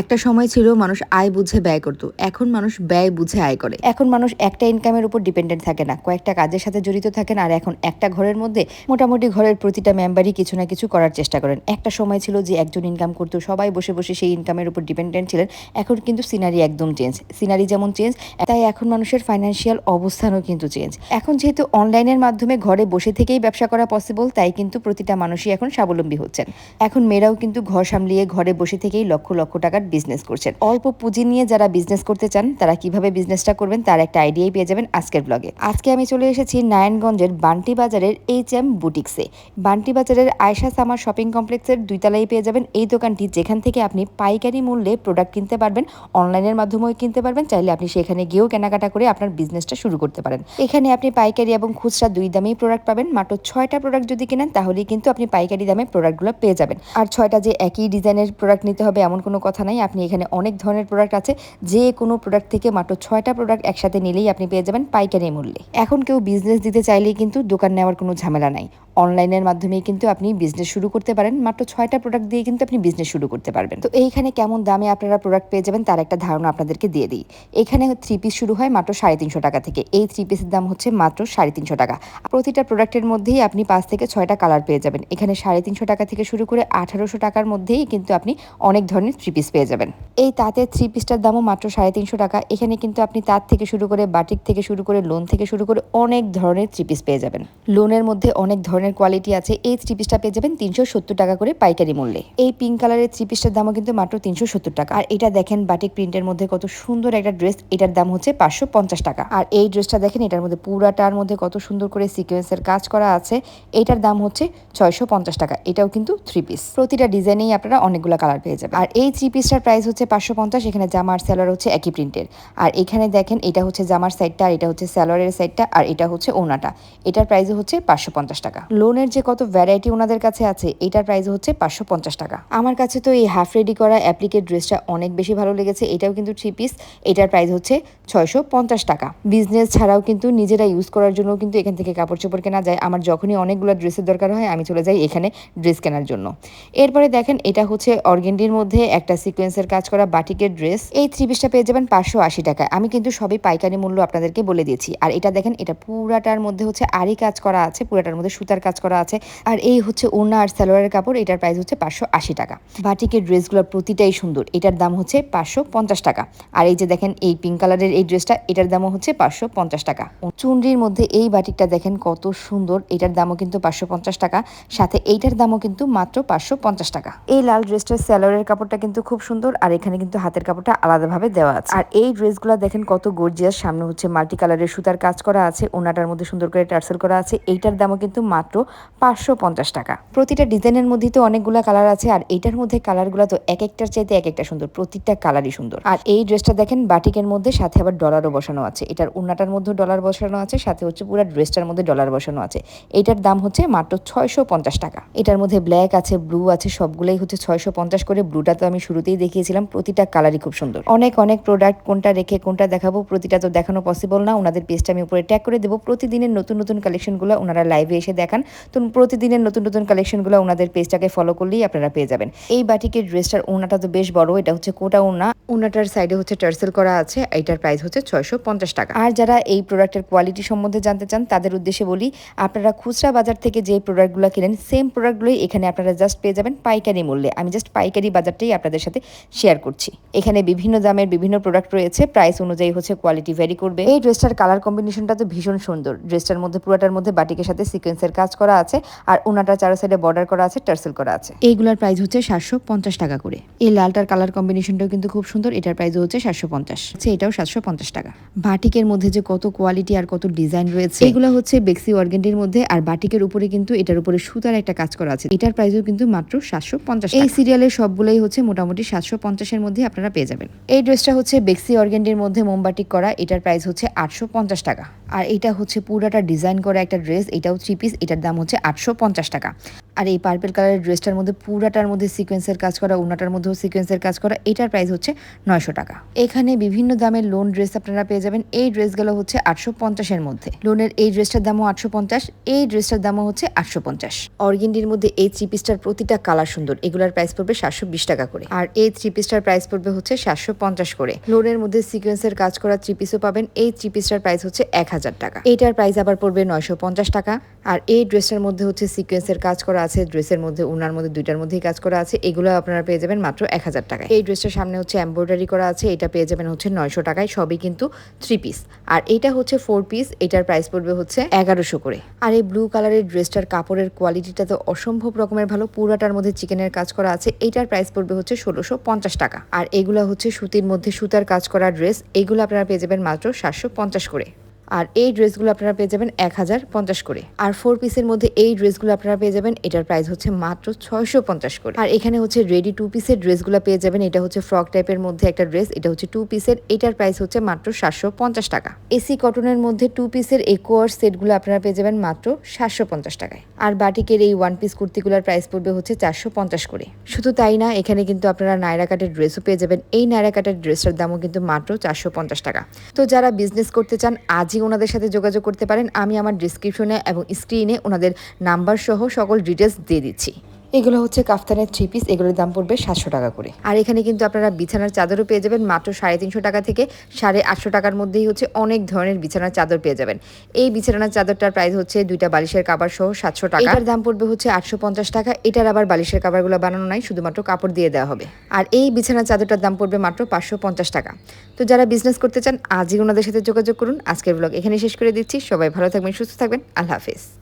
একটা সময় ছিল মানুষ আয় বুঝে ব্যয় করতো, এখন মানুষ ব্যয় বুঝে আয় করে। এখন মানুষ একটা ইনকামের উপর ডিপেন্ডেন্ট থাকে না, কয়েকটা কাজের সাথে জড়িত থাকেন আর এখন একটা ঘরের মধ্যে মোটামুটি ঘরের প্রতিটা মেম্বারই কিছু না কিছু করার চেষ্টা করেন। একটা সময় ছিল যে একজন ইনকাম করতো, সবাই বসে বসে সেই ইনকামের উপর ডিপেন্ডেন্ট ছিলেন, এখন কিন্তু সিনারি একদম চেঞ্জ সিনারি যেমন চেঞ্জ তাই এখন মানুষের ফাইন্যান্সিয়াল অবস্থানও কিন্তু চেঞ্জ এখন যেহেতু অনলাইনের মাধ্যমে ঘরে বসে থেকেই ব্যবসা করা পসিবল তাই কিন্তু প্রতিটা মানুষই এখন স্বাবলম্বী হচ্ছেন। এখন মেয়েরাও কিন্তু ঘর সামলিয়ে ঘরে বসে থেকেই লক্ষ লক্ষ টাকার বিজনেস করছেন। অল্প পুঁজি নিয়ে যারা বিজনেস করতে চান, তারা কীভাবে বিজনেসটা করবেন তার একটা আইডিয়াই পেয়ে যাবেন আজকের ব্লগে আজকে আমি চলে এসেছি নারায়ণগঞ্জের বান্টি বাজারের এইচ এম বুটিক্সে বান্টি বাজারের আয়সা সামার শপিং কমপ্লেক্সের দুইতলায় পেয়ে যাবেন এই দোকানটি, যেখান থেকে আপনি পাইকারি মূল্যে প্রোডাক্ট কিনতে পারবেন অনলাইনের মাধ্যমেও কিনতে পারবেন, চাইলে আপনি সেখানে গিয়েও কেনাকাটা করে আপনার বিজনেসটা শুরু করতে পারেন। এখানে আপনি পাইকারি এবং খুচরা দুই দামেই প্রোডাক্ট পাবেন, মাত্র ছয়টা প্রোডাক্ট যদি কেনেন, তাহলেই কিন্তু আপনি পাইকারি দামে প্রোডাক্টগুলো পেয়ে যাবেন। আর ছয়টা যে একই ডিজাইনের প্রোডাক্ট নিতে হবে, এমন কোনো কথা নাই আপনি এখানে অনেক ধরনের প্রোডাক্ট আছে। যে কোনো প্রোডাক্ট থেকে মাত্র ছয়টা প্রোডাক্ট একসাথে নিলেই আপনি পেয়ে যাবেন পাইকারি মূল্যে। এখন কেউ বিজনেস দিতে চাইলেই কিন্তু দোকান নেওয়ার কোনো ঝামেলা নাই। অনলাইনের মাধ্যমেই কিন্তু আপনি বিজনেস শুরু করতে পারেন। মাত্র ছয়টা প্রোডাক্ট দিয়ে কিন্তু আপনি বিজনেস শুরু করতে পারবেন। তো এইখানে কেমন দামে আপনারা প্রোডাক্ট পেয়ে যাবেন তার একটা ধারণা আপনাদেরকে দিয়ে দিই। এখানে থ্রি পিস শুরু হয় মাত্র সাড়ে তিনশো টাকা থেকে। এই থ্রি পিসের দাম হচ্ছে মাত্র সাড়ে তিনশো টাকা। প্রতিটা প্রোডাক্টের মধ্যেই আপনি পাঁচ থেকে ছয়টা কালার পেয়ে যাবেন। এখানে সাড়ে তিনশো টাকা থেকে শুরু করে আঠারোশো টাকার মধ্যেই কিন্তু আপনি অনেক ধরনের থ্রি পিস পেয়ে যাবেন। এই তাঁতের থ্রি পিসটার দামও মাত্র সাড়ে তিনশো টাকা। এখানে কিন্তু আপনি তাঁত থেকে শুরু করে বাটিক থেকে শুরু করে লোন থেকে শুরু করে অনেক ধরনের থ্রি পিস পেয়ে যাবেন। লোনের মধ্যে অনেক ধরনের কোয়ালিটি আছে, এই থ্রি পিসটা পেয়ে যাবেন তিনশো সত্তর টাকা করে পাইকারি মূল্যে। এই পিঙ্ক কালারের থ্রি পিসটার দামও কিন্তু মাত্র তিনশো সত্তর টাকা। আর এটা দেখেন বাটিক প্রিন্টের মধ্যে কত সুন্দর একটা ড্রেস এটার দাম হচ্ছে পাঁচশো পঞ্চাশ টাকা। আর এই ড্রেসটা দেখেন, এটার মধ্যে পুরাটার মধ্যে কত সুন্দর করে সিকোয়েন্সের কাজ করা আছে, এটার দাম হচ্ছে ছয়শো পঞ্চাশ টাকা। এটাও কিন্তু থ্রি পিস প্রতিটা ডিজাইনেই আপনারা অনেকগুলো কালার পেয়ে যাবেন। আর এই থ্রি পিসটার প্রাইস হচ্ছে পাঁচশো পঞ্চাশ, এখানে জামার স্যালোয়ার হচ্ছে একই প্রিন্টের আর এখানে দেখেন, এটা হচ্ছে জামার সাইডটা আর এটা হচ্ছে স্যালোয়ারের সাইডটা আর এটা হচ্ছে ওনাটা এটার প্রাইস হচ্ছে পাঁচশো পঞ্চাশ টাকা। লোনের যে কত ভ্যারাইটি ওনাদের কাছে আছে, এটার প্রাইস হচ্ছে পাঁচশো পঞ্চাশ টাকা। আমার কাছে তো এই হাফ রেডি করা অ্যাপ্লিকেট ড্রেসটা অনেক বেশি ভালো লেগেছে, এটাও কিন্তু থ্রি পিস এটার প্রাইস হচ্ছে ছয়শো পঞ্চাশ টাকা। বিজনেস ছাড়াও কিন্তু নিজেরা ইউজ করার জন্য কিন্তু এখান থেকে কাপড় চোপড় কেনা যায়। আমার যখনই অনেকগুলো ড্রেসের দরকার হয়, আমি চলে যাই এখানে ড্রেস কেনার জন্য। এরপরে দেখেন, এটা হচ্ছে অর্গেন্ডির মধ্যে একটা সিকোয়েন্সের কাজ করা বাটিকের ড্রেস এই থ্রি পিসটা পেয়ে যাবেন পাঁচশো আশি টাকায়। আমি কিন্তু সবই পাইকারি মূল্য আপনাদেরকে বলে দিয়েছি। আর এটা দেখেন, এটা পুরাটার মধ্যে হচ্ছে আরই কাজ করা আছে, পুরাটার মধ্যে সুতার কাজ করা আছে। আর এই হচ্ছে ওনা আর সালোয়ারের কাপড়, এটার প্রাইস হচ্ছে পাঁচশো আশি টাকা। বাটিকের ড্রেসগুলোর প্রতিটাই সুন্দর, এটার দাম হচ্ছে পাঁচশো পঞ্চাশ টাকা। আর এই যে দেখেন, এই পিঙ্ক কালারের এই ড্রেসটা, এটার দামও হচ্ছে পাঁচশো পঞ্চাশ টাকা। চুনরির মধ্যে এই বাটিকটা দেখেন কত সুন্দর, এটার দামও কিন্তু পাঁচশো পঞ্চাশ টাকা। সাথে এইটার দামও কিন্তু মাত্র পাঁচশো পঞ্চাশ টাকা। এই লাল ড্রেসটার স্যালোয়ারের কাপড়টা কিন্তু খুব সুন্দর, আর এখানে কিন্তু হাতের কাপড়টা আলাদাভাবে দেওয়া আছে। আর এই ড্রেসগুলো দেখেন কত গর্জিয়াস সামনে হচ্ছে মাল্টি কালারের সুতার কাজ করা আছে ওনাটার মধ্যে সুন্দর করে টার্সেল করা আছে, এইটার দামও কিন্তু মাত্র পাঁচশো পঞ্চাশ টাকা। প্রতিটা ডিজাইনের মধ্যে তো অনেকগুলো কালার আছে, আর এইটার মধ্যে কালারগুলো তো এক একটার চাইতে এক একটা সুন্দর, প্রতিটা কালারই সুন্দর। আর এই ড্রেসটা দেখেন, বাটিকের মধ্যে, সাথে আবার ডলারও বসানো আছে। এটার উন্নাটার মধ্যে ডলার বসানো আছে, সাথে হচ্ছে পুরো ড্রেসটার মধ্যে ডলার বসানো আছে। এটার দাম হচ্ছে মাত্র ছয়শো পঞ্চাশ টাকা। এটার মধ্যে ব্ল্যাক আছে, ব্লু আছে, সবগুলোই হচ্ছে ছয়শো পঞ্চাশ করে। ব্লুটা তো আমি শুরুতেই দেখিয়েছিলাম, প্রতিটা কালারই খুব সুন্দর। অনেক অনেক প্রোডাক্ট কোনটা রেখে কোনটা দেখাবো, প্রতিটা তো দেখানো পসিবল না। ওনাদের পেজটা আমি উপরে ট্যাগ করে দেবো। প্রতিদিনের নতুন নতুন কালেকশনগুলো ওনারা লাইভে এসে দেখান। তো প্রতিদিনের নতুন নতুন কালেকশনগুলো ওনাদের পেজটাকে ফলো করলেই আপনারা পেয়ে যাবেন। এই বাটিকের ড্রেসটার ওনাটা তো বেশ বড়, এটা হচ্ছে কোটা ওনা ওনাটার সাইডে হচ্ছে টার্সেল করা আছে, এইটার প্রাইস হচ্ছে ছয়শো পঞ্চাশ টাকা। আর যারা এই প্রোডাক্টের কোয়ালিটি সম্বন্ধে জানতে চান, তাদের উদ্দেশ্যে বলি, আপনারা খুচরা বাজার থেকে যে প্রোডাক্টগুলো কেনেন সেম প্রোডাক্টগুলোই এখানে আপনারা জাস্ট পেয়ে যাবেন পাইকারি মূল্যে। আমি জাস্ট পাইকারি বাজারটাই আপনাদের সাথে শেয়ার করছি। এখানে বিভিন্ন দামের বিভিন্ন প্রোডাক্ট রয়েছে প্রাইস অনুযায়ী হচ্ছে কোয়ালিটি ভ্যারি করবে। এই ড্রেসটার কালার কম্বিনেশনটা তো ভীষণ সুন্দর। ড্রেসটার মধ্যে, পুরোটার মধ্যে বাটিকের সাথে সিকোয়েন্সের কাজ করা আছে আর ওনাটার চারো সাইডে বর্ডার করা আছে টার্সেল করা আছে। এইগুলোর প্রাইস হচ্ছে সাতশো পঞ্চাশ টাকা করে। এই লালটার কালার কম্বিনেশনটাও কিন্তু খুব সুন্দর এটার প্রাইস হচ্ছে সাতশো পঞ্চাশ। আচ্ছা এটাও সাতশো পঞ্চাশ টাকা। বাটিকের মধ্যে যে কত কোয়ালিটি আর কত ডিজাইন রয়েছে এগুলো হচ্ছে বেক্সি অর্গেন্ডির মধ্যে আর বাটিকের উপরে কিন্তু এটার উপরে সুতার একটা কাজ করা আছে। এটার প্রাইসও কিন্তু মাত্র সাতশো পঞ্চাশ এই সিরিয়ালের সবগুলোই হচ্ছে মোটামুটি সাতশো পঞ্চাশের মধ্যে আপনারা পেয়ে যাবেন। এই ড্রেসটা হচ্ছে বেক্সি অর্গেন্ডির মধ্যে মোমবাটিক করা এটার প্রাইস হচ্ছে আটশো পঞ্চাশ টাকা। আর এটা হচ্ছে পুরাটা ডিজাইন করা একটা ড্রেস এটাও থ্রি পিস এটার দাম হচ্ছে আটশো পঞ্চাশ টাকা। আর এই পার্পেল কালারের ড্রেসটার মধ্যে পুরাটার মধ্যে সিকোয়েন্সের কাজ করা ওনাটার মধ্যেও সিকোয়েন্সের কাজ করা, এটার প্রাইস হচ্ছে নয়শো টাকা। এখানে বিভিন্ন দামের লোন ড্রেস আপনারা পেয়ে যাবেন। এই ড্রেসগুলো হচ্ছে আটশো পঞ্চাশের মধ্যে। লোনের এই ড্রেসটার দামও আটশো পঞ্চাশ, এই ড্রেসটার দামও হচ্ছে আটশো পঞ্চাশ। অর্গিন্ডির মধ্যে এই থ্রি পিসটার প্রতিটা কালার সুন্দর। এগুলার প্রাইস পড়বে সাতশো বিশ টাকা করে। আর এই থ্রি পিসটার প্রাইস পড়বে হচ্ছে সাতশো পঞ্চাশ করে। লোনের মধ্যে সিকোয়েন্সের কাজ করা থ্রি পিসও পাবেন। এই থ্রি পিসটার প্রাইস হচ্ছে এক হাজার টাকা। এইটার প্রাইস আবার পড়বে নয়শো পঞ্চাশ টাকা। আর এই ড্রেসটার মধ্যে হচ্ছে সিকোয়েন্সের কাজ করা আছে, ড্রেসের মধ্যে উনার মধ্যে, দুইটার মধ্যেই কাজ করা আছে। এগুলো আপনারা পেয়ে যাবেন মাত্র এক হাজার টাকা এই ড্রেসটার সামনে হচ্ছে এমব্রয়ডারি করা আছে, এটা পেয়ে যাবেন হচ্ছে নয়শো টাকায়, সবই কিন্তু থ্রি পিস আর এটা হচ্ছে ফোর পিস এটার প্রাইস পড়বে হচ্ছে এগারোশো করে। আর এই ব্লু কালারের ড্রেসটার কাপড়ের কোয়ালিটিটা তো অসম্ভব রকমের ভালো, পুরাটার মধ্যে চিকেনের কাজ করা আছে এইটার প্রাইস পড়বে হচ্ছে ষোলোশো পঞ্চাশ টাকা। আর এগুলো হচ্ছে সুতির মধ্যে সুতার কাজ করা ড্রেস, এগুলো আপনারা পেয়ে যাবেন মাত্র সাতশো পঞ্চাশ করে। আর এই ড্রেসগুলো আপনারা পেয়ে যাবেন এক হাজার পঞ্চাশ করে। আর ফোর পিসের মধ্যে এই ড্রেসগুলো আপনারা পেয়ে যাবেন, এটার প্রাইস হচ্ছে মাত্র ছয়শো পঞ্চাশ করে। আর এখানে হচ্ছে রেডি টু পিসের ড্রেসগুলো পেয়ে যাবেন, এটা হচ্ছে ফ্রক টাইপের মধ্যে একটা ড্রেস এটা হচ্ছে টু পিসের এটার প্রাইস হচ্ছে মাত্র সাতশো পঞ্চাশ টাকা। এসি কটনের মধ্যে টু পিসের একোয়ার সেটগুলো আপনারা পেয়ে যাবেন মাত্র সাতশো পঞ্চাশ টাকায়। আর বাটিকের এই ওয়ান পিস কুর্তিগুলোর প্রাইস পড়বে হচ্ছে চারশো পঞ্চাশ করে। শুধু তাই না, এখানে কিন্তু আপনারা নায়রা কাটের ড্রেসও পেয়ে যাবেন। এই নায়রা কাটের ড্রেসটার দামও কিন্তু মাত্র চারশো পঞ্চাশ টাকা। তো যারা বিজনেস করতে চান, আজই ওনাদের সাথে যোগাযোগ করতে পারেন। আমি আমার ডিসক্রিপশনে এবং স্ক্রিনে ওনাদের নাম্বার সহ সকল ডিটেলস দিয়ে দিচ্ছি। এগুলো হচ্ছে কাফতানের থ্রি পিস এগুলোর দাম পড়বে সাতশো টাকা করে। আর এখানে কিন্তু আপনারা বিছানার চাদরও পেয়ে যাবেন মাত্র সাড়ে তিনশো টাকা থেকে সাড়ে আটশো টাকার মধ্যেই হচ্ছে অনেক ধরনের বিছানার চাদর পেয়ে যাবেন। এই বিছানার চাদরটার প্রাইস হচ্ছে দুইটা বালিশের কাবার সহ সাতশো টাকা। এটার দাম পড়বে হচ্ছে আটশো পঞ্চাশ টাকা এটার আবার বালিশের কাবারগুলো বানানো নাই শুধুমাত্র কাপড় দিয়ে দেওয়া হবে। আর এই বিছানার চাদরটার দাম পড়বে মাত্র পাঁচশো পঞ্চাশ টাকা। তো যারা বিজনেস করতে চান আজই ওনাদের সাথে যোগাযোগ করুন। আজকের ব্লগ এখানে শেষ করে দিচ্ছি। সবাই ভালো থাকবেন সুস্থ থাকবেন। আল্লাহ হাফিজ।